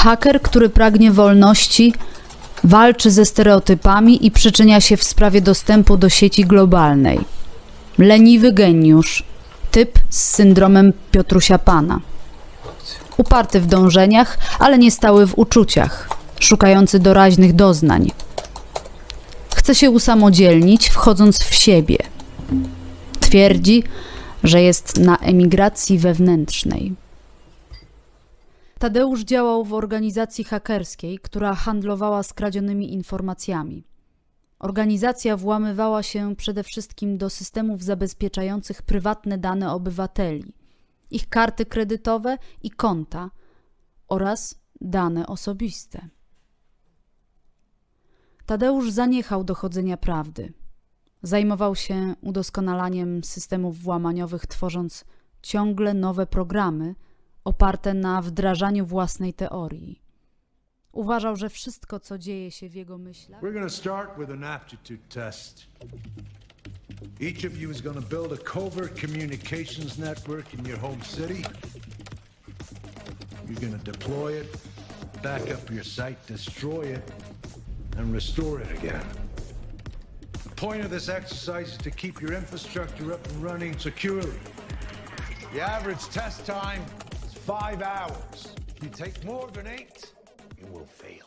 Haker, który pragnie wolności, walczy ze stereotypami i przyczynia się w sprawie dostępu do sieci globalnej. Leniwy geniusz, typ z syndromem Piotrusia Pana. Uparty w dążeniach, ale nie stały w uczuciach, szukający doraźnych doznań. Chce się usamodzielnić, wchodząc w siebie. Twierdzi, że jest na emigracji wewnętrznej. Tadeusz działał w organizacji hakerskiej, która handlowała skradzionymi informacjami. Organizacja włamywała się przede wszystkim do systemów zabezpieczających prywatne dane obywateli, ich karty kredytowe i konta oraz dane osobiste. Tadeusz zaniechał dochodzenia prawdy. Zajmował się udoskonalaniem systemów włamaniowych, tworząc ciągle nowe programy oparte na wdrażaniu własnej teorii. Uważał, że wszystko, co dzieje się w jego myślach, We're going start with an aptitude test. Each of you is going build a covert communications network in your home city. You're deploy it, back up your site, destroy it, and restore it again. The point of this exercise is to keep your infrastructure up and running securely. The average test time five hours. If you take more than eight, you will fail.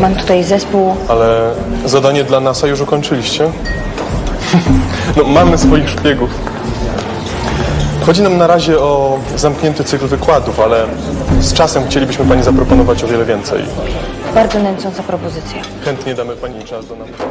Mam tutaj zespół Ale zadanie dla NASA już ukończyliście? No, mamy swoich szpiegów. Chodzi nam na razie o zamknięty cykl wykładów, ale z czasem chcielibyśmy Pani zaproponować o wiele więcej. bardzo nęcąca propozycja. Chętnie damy Pani czas do nauki.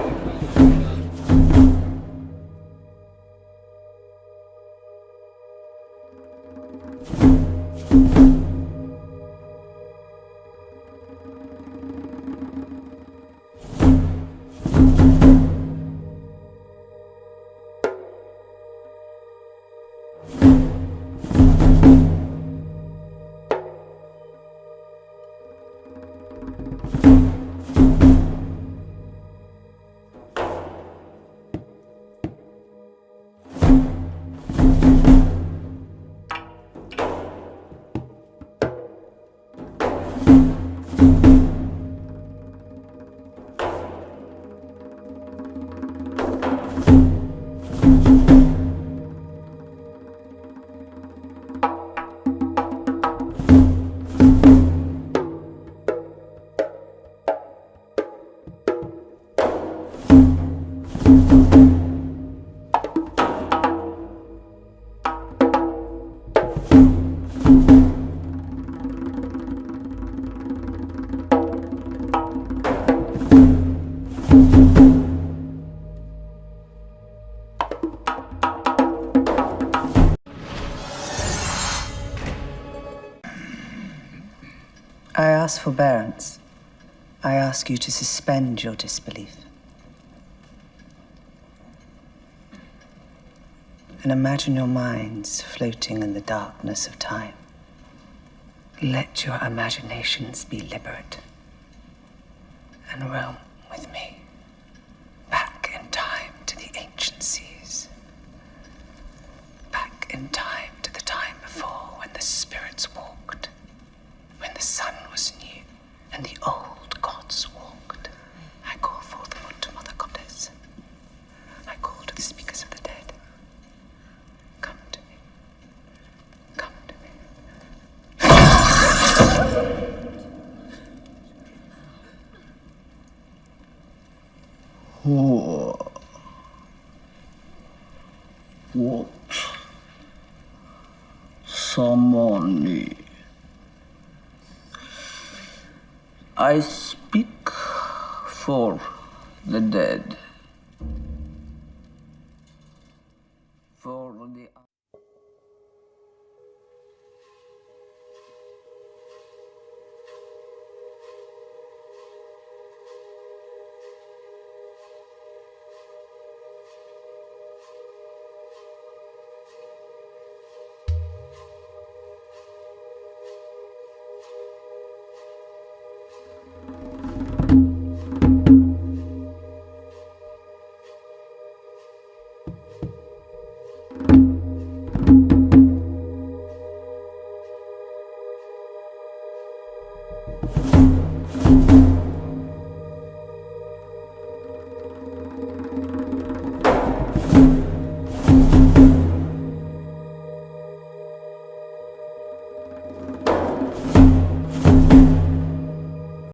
I ask forbearance. I ask you to suspend your disbelief. And imagine your minds floating in the darkness of time. Let your imaginations be liberate and roam with me back in time to the ancient seas. Back in time to the time before when the spirits walked when the sun was new and the old What? What? Samani. I speak for the dead. For the